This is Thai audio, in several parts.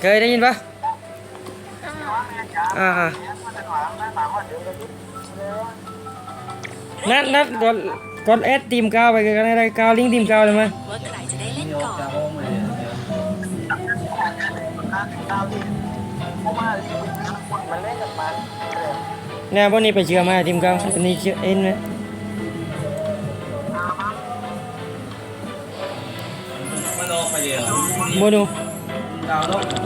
เคยได้ยินปะอ่าอ่านัดนัดกดกดแอดทีมกาวไปกันอะไรกาวลิงก์ทีมกาวเลยมั้ยว่าใครจะได้เล่นก่อนเนี่ยพวกนี้ไปเชื่อมาทีมกาวอันนี้เชื่อเอ็นไหมมันออกไปเดียวโบนูดาวน์โหลดโบนูออก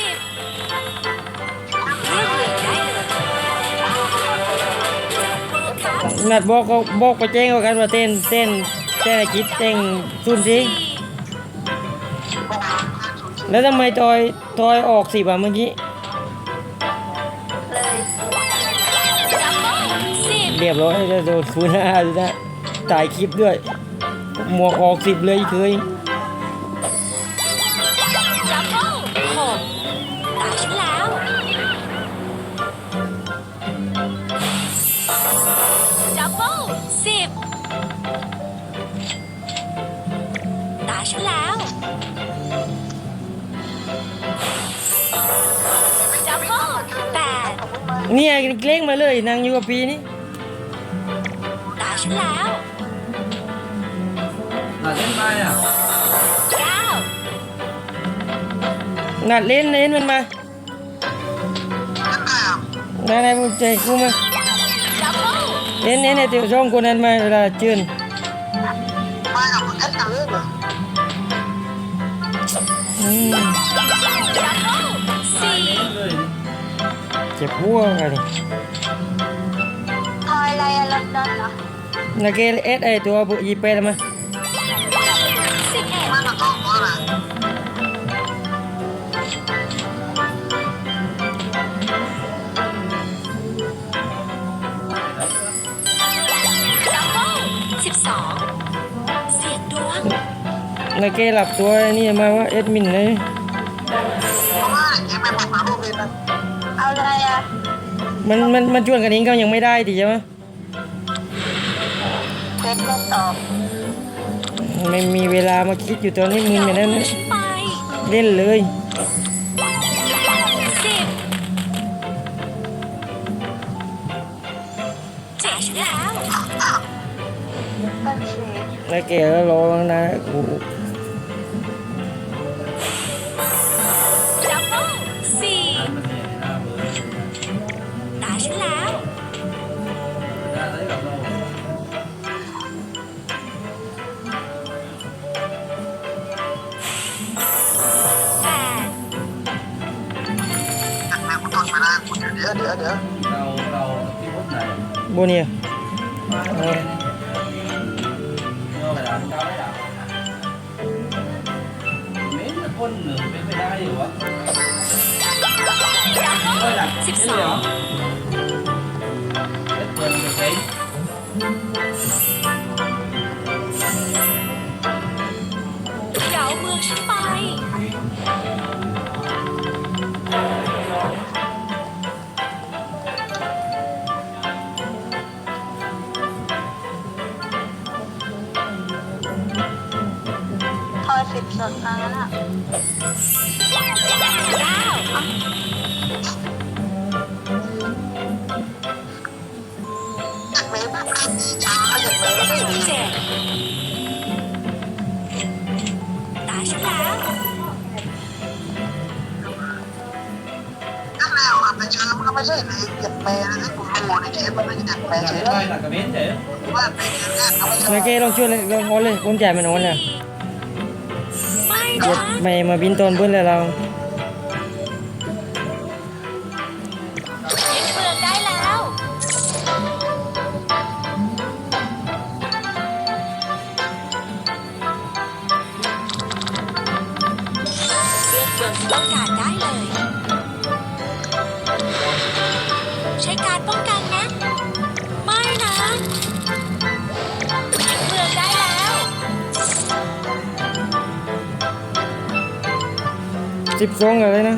นัดบอกก็บอกไปแจ้งกันว่าเต้นเต้นเต้นอ้คิดเต้นซุนสิแล้วทำไมทอยทอยออกสิบอะเมื่อกี้เรียบร้อยจะโดนคูณห้าเลยนะถ่ายคลิปด้วยหมวกออกสิบเลยเคย เนี่ยเล้งมาเลยนางอยู่กับปีนี้ตาฉันแล้วหาเส้นไปอะเก้านัดเล่นเล่นมันมาได้ได้ผมใจกูมาจัมโบ้เล่นเล่นไอ้เตียวช่องคนนั้นมาเวลาเจือนอืม เจ็บหัวอะไรทอยอะไรอะลอนดอนเหรอนักเกลเอสไอตัวบุยีเปรมาสิบเอ็ดจัมโบ้สิบสองเสียงดวงนักเกหลับตัวนี่มาว่าเอดมินเลย อาอะไรอะมันมันมันชวนกันเองก็ยังไม่ได้ดิใช่ไหมเล่นเล่นต่อไม่มีเวลามาคิดอยู่ตอนนี้มึนไปแล้วนะฉันไปเล่นเลยสิบจ่ายฉันแล้วบัญชีนักเกก็รอนะโไหนโบเนี อยสิบสดมาแล้วน่ะเก้าเจ็ดตาฉันแล้วไม่ใช่เลยเก็บแปรนะที่คุณดูในเกมมันไม่ได้เก็บแปรอยากเฉยได้หลักกระเบนเฉยว่าเป็นเกมแรกเขาไม่ใช่นักเกลองช่วยเลยลอง เอาเลยผมจ่ายมันนอนเลยไม่เดี๋ยวนะไม่มาบินตอนเพื่อนเลยเรา สิบสองอะไรนะ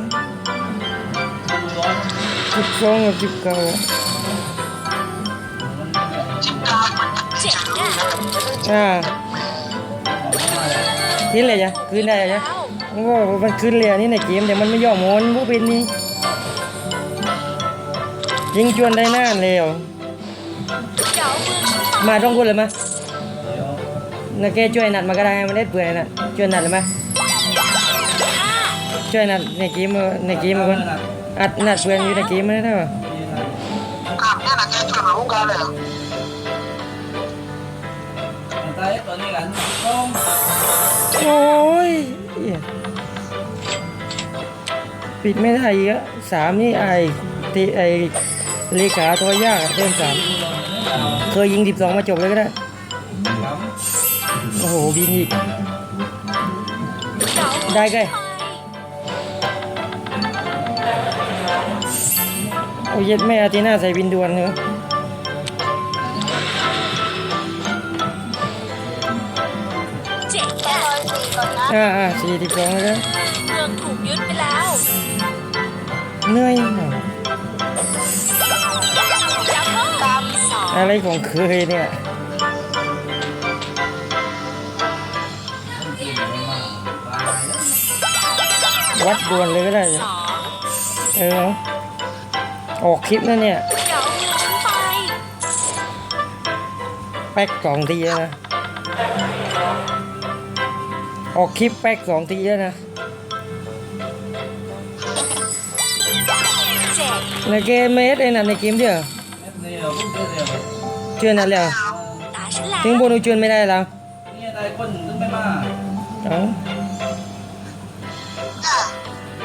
ดูร้อนสิบสองกับสิบเก้าอะชิปกลางมันเจ๋งอะอ่าขึ้นเลยจ้ะขึ้นได้จ้ะแล้วโอ้โหมันขึ้นเลยอันนี่ในเกมแต่มันไม่ยอมโอนพวกเป็นนี่ยิงจวนได้นานเลยเหรอเดี๋ยวมือฉันไปมาต้องกูเลยมั้ยเดี๋ยวนักแกช่วยนัดมาก็ได้มันได้เปื่อยนัดช่วยนัดเลยมั้ยห้า ช่วยนัดในเกมมในเกมมก่อนอัดนัดเปื่อยอยู่ในเกมมาได้ป่ะกลางเนี่ยนะแกชวยมาพวกกันเลยโอ้ยปิดไม่ได้อีกอะสามนี่ไอตีไอเลขาตัวยากเริ่มสามเคยยิงสิบสองมาจบเลยก็ได้ โอ้โหบินอีกได้ไง โอ้ยเย็ดแม่อาทีน่าใส่บินดวนเนอะเจ๋งอะอ่าอ่าสี่สิบสองเลยนะเมืองถูกยึดไปแล้วเหนื่อยดับเบิ้ลสองอะไรของเคยเนี่ยต้องกินไปมากตายแล้ววัดดวนเลยก็ได้สองเออ ออกคลิปนะเนี่ยเดี๋ยวมือฉันไปแป๊กสองทีแล้วนะ ออกคลิปแป๊กสองทีแล้วนะ เจ็ดในเกมเมสไอ้นั่นในเกมเดียวเดียวพูดเดียวเชื่อนั่นแล้วตาฉันแล้วถึงโบนูจวนไม่ได้แล้วนี่ได้คนถึงไม่มาเอ้า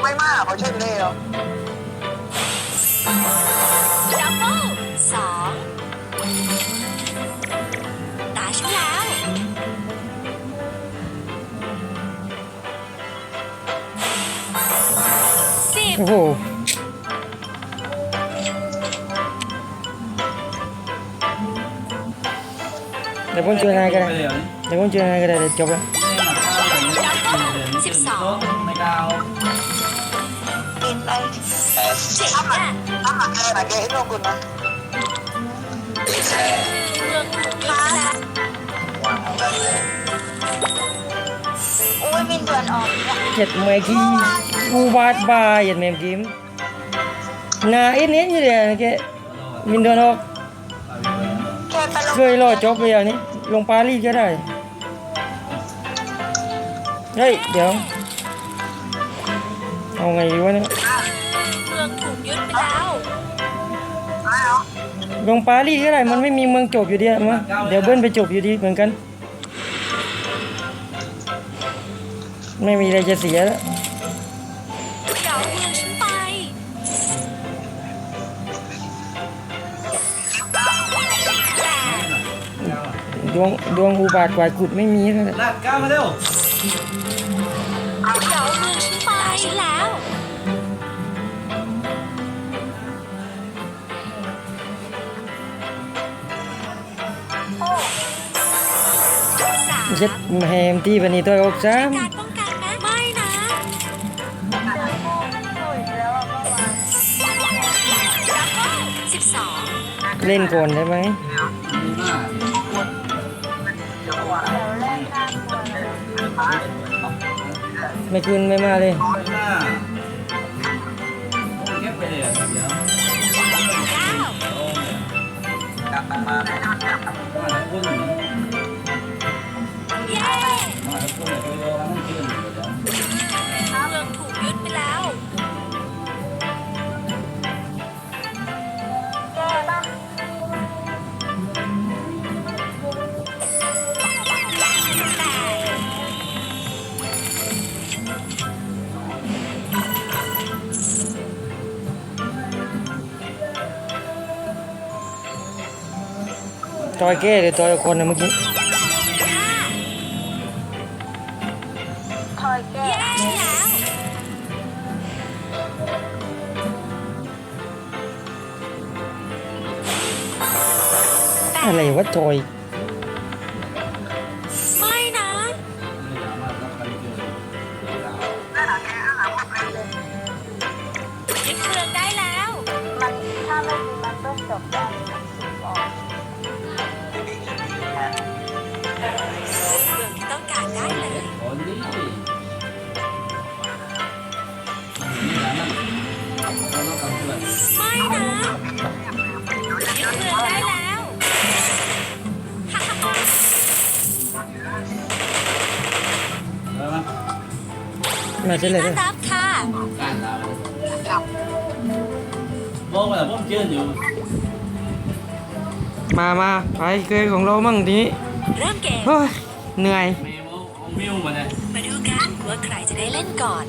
ไม่มากเขาใช่เลยเหรอ โอ้โหเดี๋ยวผมช่วยนายก็ได้ไปเดี๋ยวนี้เดี๋ยวผมช่วยนายก็ได้เดี๋ยวจบแล้วนี่มาข้าวอย่างนี้เดือนสิบสองไม่ดาวกินไปเจ๋งอะถ้ามาแกนะแกให้ลงคุณนะเมืองถูกยึดไปแล้ว โอ้ยมินเดือนออกเจ็ดเมกี้กูบาดบายยันเมมกิมนาเอ็นเอ็นอยู่เลยนะแกมินโดนออกแกไปลงเคยรอจบเลยอันนี้ ลงปารีสก็ได้ เฮ้ย เดี๋ยว เอาไงดีวะเนี่ย เมืองถูกยึดไปแล้วได้เหรอลงปารีสก็ได้ มันไม่มีเมืองจบอยู่ดีอะมาเดี๋ยวเบิ้ลไปจบอยู่ดีเหมือนกัน ไม่มีอะไรจะเสียแล้วเดี๋ยวเมืองฉันไปแปดดวงดวงอุบาทกวาดกุดไม่มีแล้วแหละลากก้าวมาเร็วเดี๋ยวเมืองฉันไปแล้วสามเย็ดแฮมที่วันนี้ตัวออกซ้การป้อง เล่นก่อนได้ไหมไม่คืนไม่มาเลยเก็บไปเลยเดี๋ยวเก้ามาแล้วคุณเย้มาแล้วคุณเลยไปรอทั้งคืนเดี๋ยวเมืองถูกยึดไปแล้ว จอยแก้เลยจอยคนนะเมื่อกี้ออะไรวะจอย มันมาเฉลยต้เลอนยรับค่ะการดาวบอกว่าผมเชื่ออยู่มามาไปเกยของเรามั่งทีนี้เริ่มเกม เฮ้ยเหนื่อย เมลเอามิวมาเนี่ยมาดูกันว่าใครจะได้เล่นก่อน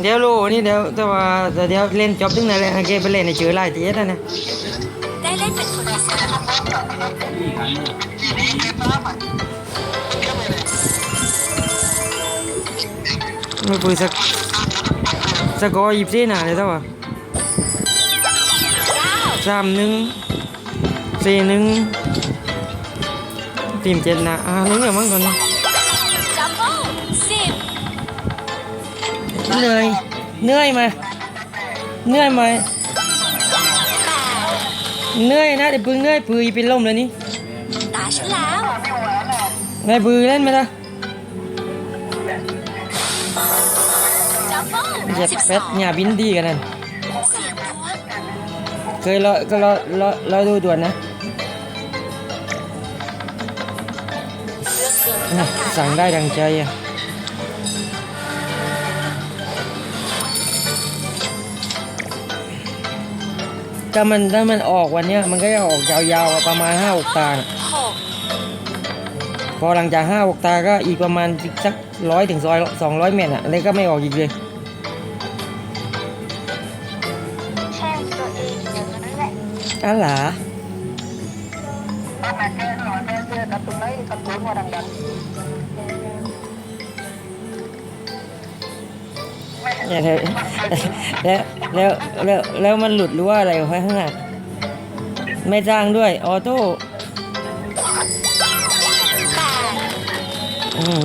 เดี๋ยวรู้นี่เดี๋ยวแต่ว่าแต่เดี๋ยวเล่นจบถึงไหนเลยเกไปเล่นในเชือไล่ตีแล้วนะได้เล่นเป็นคนที่สามนี่ขันอยู่ ไม่ปืนสักสกอร์หยิบซีหนาเลยเท่าไหร่เก้าสามหนึ่งสี่หนึ่งทีมเจ็ดนะอ่าหนึ่งเหรอมั้งตอนนี้จัมโบ้สิบเหนื่อยเหนื่อยไหมเหนื่อยไหมแปดเหนื่อยนะเดี๋ยวปืนเหนื่อยปืนเป็นลมเลยนี่ตาฉันแล้วนายปืนเล่นไหมล่ะ เหยียบสิบสเป็ดองหญ้าบินดีกันนั่นเสียงพวกเคยรอก็รอรอรอดูด่วนนะเลือกเกินอะสั่งได้ดังใจอะถ้ามันถ้ามันออกวันเนี้ยมันก็จะออกยาวๆอะประมาณห้าหกตาน่ะหกพอหลังจากห้าหกตาก็อีกประมาณสักร้อยถึงซอยสองร้อยเมตรอะแล้วก็ไม่ออกอีกเลย อ๋อเหรอตั้งแต่แก้หน่อยแม่เจอกับตรงไหนกับตัวหัวดังเนี่ยแล้วแล้วแล้วแล้วแล้วมันหลุดหรือว่าอะไรไว้ข้างหน้าไม่จ้างด้วย ออโต้แปดอืม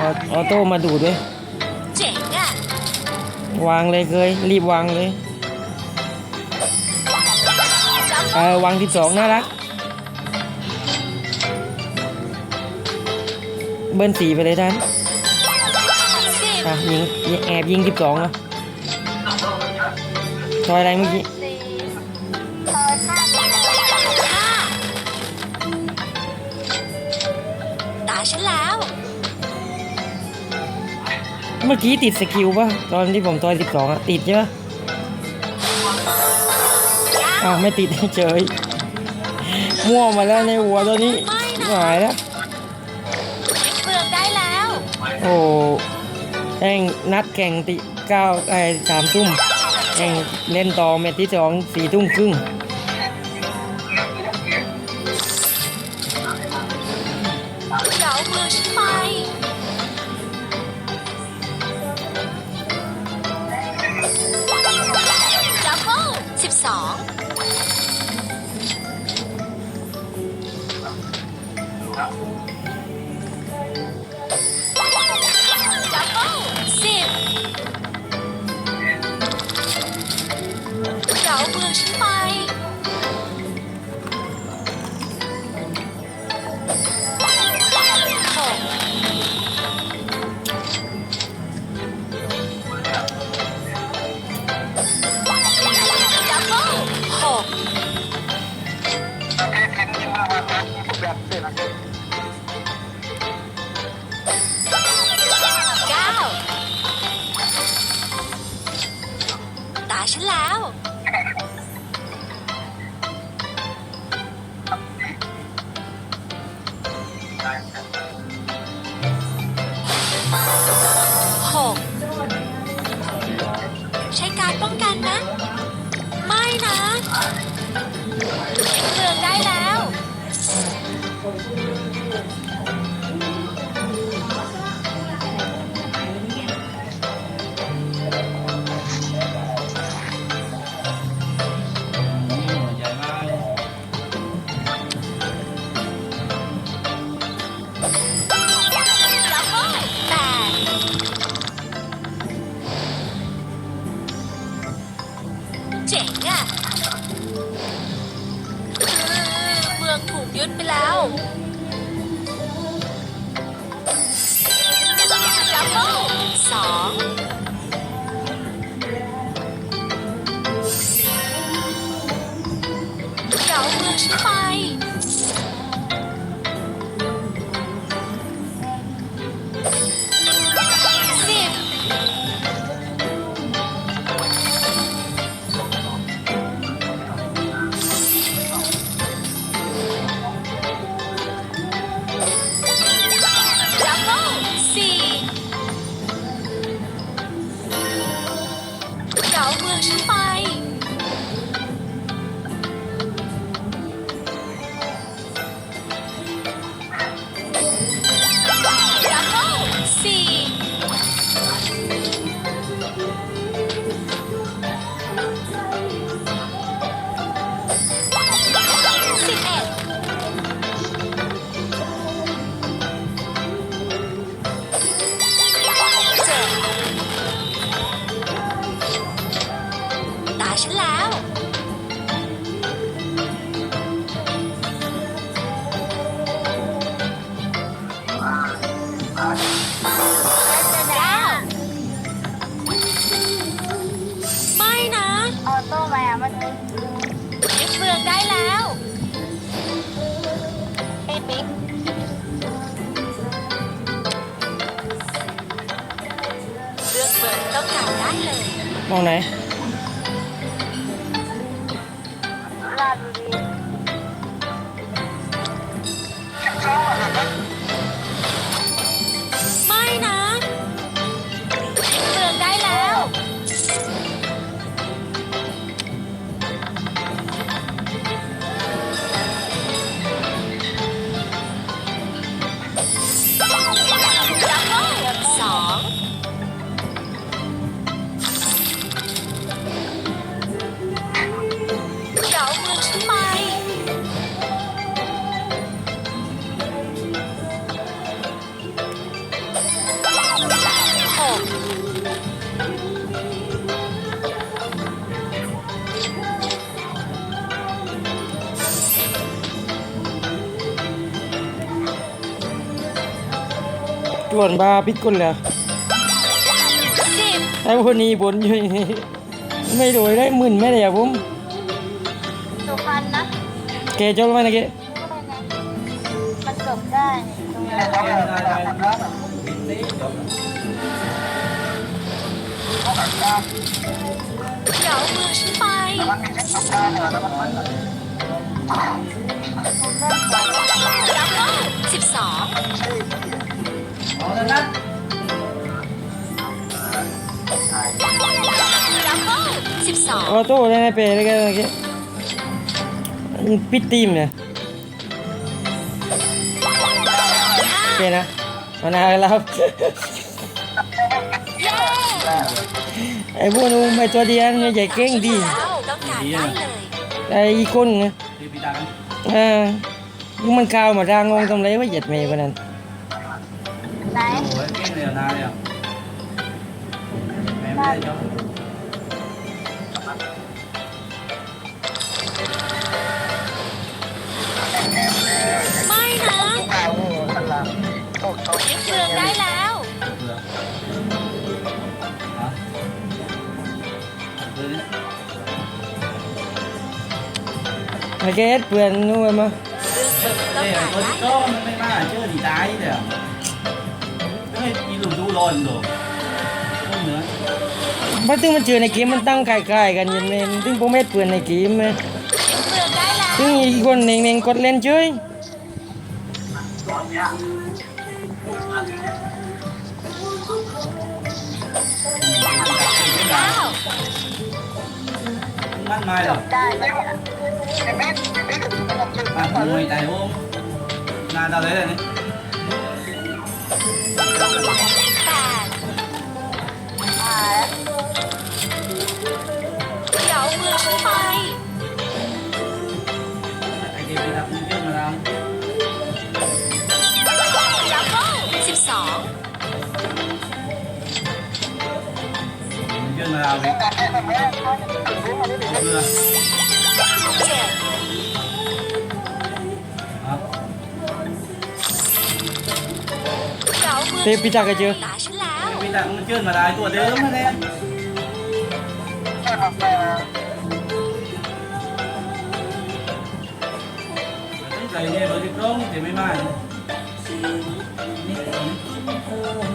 ออออโต้มาดูดด้วยเจ๋งอะวางเลยเคยรีบวางเลย เอโบ้อวางที่สองน่ารัก เบิ้ลสีไปเลยท่านสิบอะยิงยิงแอบยิงที่สองอะซอยอะไรเมื่อกี้ๆสี่ซอยห้าห้าตาฉันแล้ว เมื่อกี้ติดสกิลป่ะ ตอนที่ผมซอยสิบสองอะ ติดใช่ปะเก้า อ้าวไม่ติดเฉยมั่วมาแล้วในหัวตอนนี้หายแล้วยึดเมืองได้แล้ว โอ้แองนัดแข่งติเก้าไอ้สามทุ่มแองเล่นต่อแมตช์ที่สองสี่ทุ่มครึ่งเดี๋ยวเมืองฉันไปจัมโบ้สิบสอง ไม่นะออโต้ไปอะเมื่อกี้ยึดเมืองได้แล้วพี่ปิ๊กเลือกเมืองที่ต้องการได้เลย มองไหน จวนบาพิษกุลแล้วสิบไอ้พวกนี้บนอยู่นี่ไม่โดยได้หมื่นไม่ได้อะผมสุพรรณนะแกจบไหมนะแกมันจบได้ตรงนี้ได้ได้ได้ปิดนี้จบเดี๋ยวเมืองฉันไปแล้วก็ นะแล้วก็สิบสองออโต้ได้ในเปรย์ได้แกนะแกปิดทีมเนี่ยโอเคนะมานาแล้วเย้ไอ้พวกนู้นไม่ตัวเดียวไม่ใหญ่เก่งดีแล้วต้องการได้เลยไอ้อีกคนไงที่พี่ตากันอ่ามันข่าวมาทางงงทำไรว่าเหยียดเมย์คนนั้นไหน ไม่ได้จบไม่นะข่าวพลังโอ้โหยึดเมืองได้แล้วเบื่อฮะเบื่อไอ้แกเพื่อนนู้นมาเลือกเมืองที่ต้องเอ้ยการคนได้ก็ไม่มาเจอดีตายเดี๋ เพราะถึงมันเจอในเกมมันตั้งคล้ายๆกันอยังไงถึงผมไม่เปื่อนในเกมไหมยึดเมืองได้แล้วถึงอีกคนหนึ่งหนึ่งกดเล่นช่วยเก้ามันมาหรอกได้ไหมมันมวยใจโอ้งานเราเลยเลยนี่แปดอ่า เดี๋ยวเมืองฉันไป ไอ้เกมไปทำเรื่องมาแล้วแล้วก็สิบสองนมาเอาไปแต่แค่แบบนี้เขาจะถึงรู้มาได้ถึงเพื่อเจ็ดครับเราเมืองเตะพิจักรก็เจอ ตาฉันแล้วพี่ตังมันเกินมาได้ตัวเดิมมาแล้วแค่ แบบนี้ต้องใส่เนี่ยเราจะร้องแต่ไม่มากนี่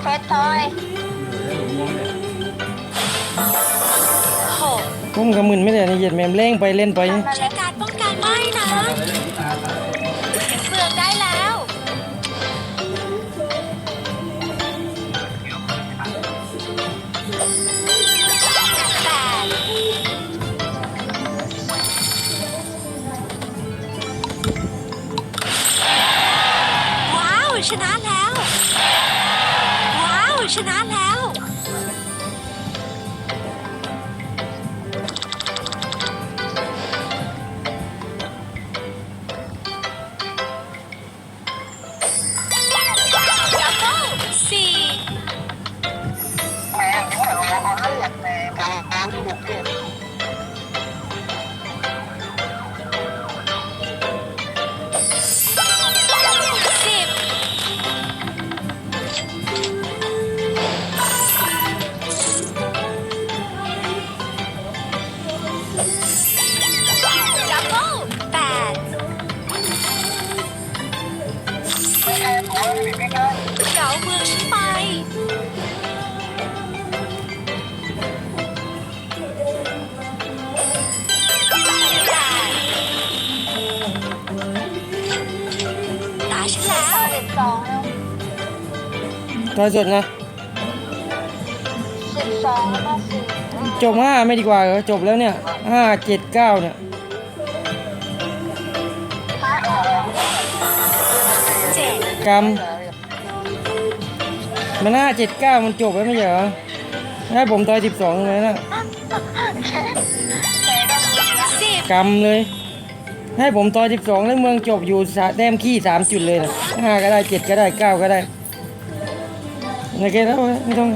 เฟสทอยมองเลยหกผมก็มึนไม่ได้นี่เหยียดแมมเล่งไปเล่นไปใช้การป้องกันไม่นะอะไรเว้าว ตอนสดนะสิบสองแล้วก็สี่จบห้าไม่ดีกว่าเหรอจบแล้วเนี่ยห้าเจ็ดเก้าเนี่ยห้าออกแล้วเจ็ดกรรมมันห้าเจ็ดเก้ามันจบแล้วไม่ใช่เหรอให้ผมต่อยสิบสองเลยนะสิบกรรมเลย ให้ผมต่อยสิบสองแล้วเมืองจบอยู่สะแต้มขี้สามจุดเลยนะห้าก็ได้เจ็ดก็ได้เก้าก็ได้ โอเคแล้วไม่ต้อง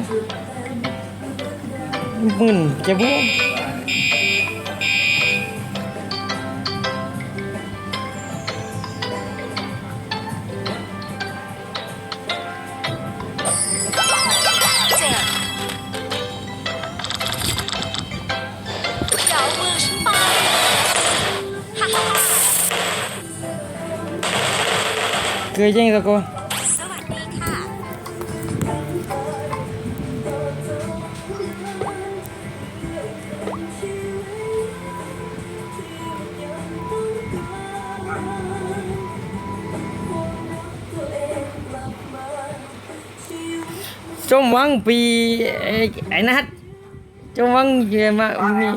จมวังปีไอ้นัดจมวังเยอะมากมี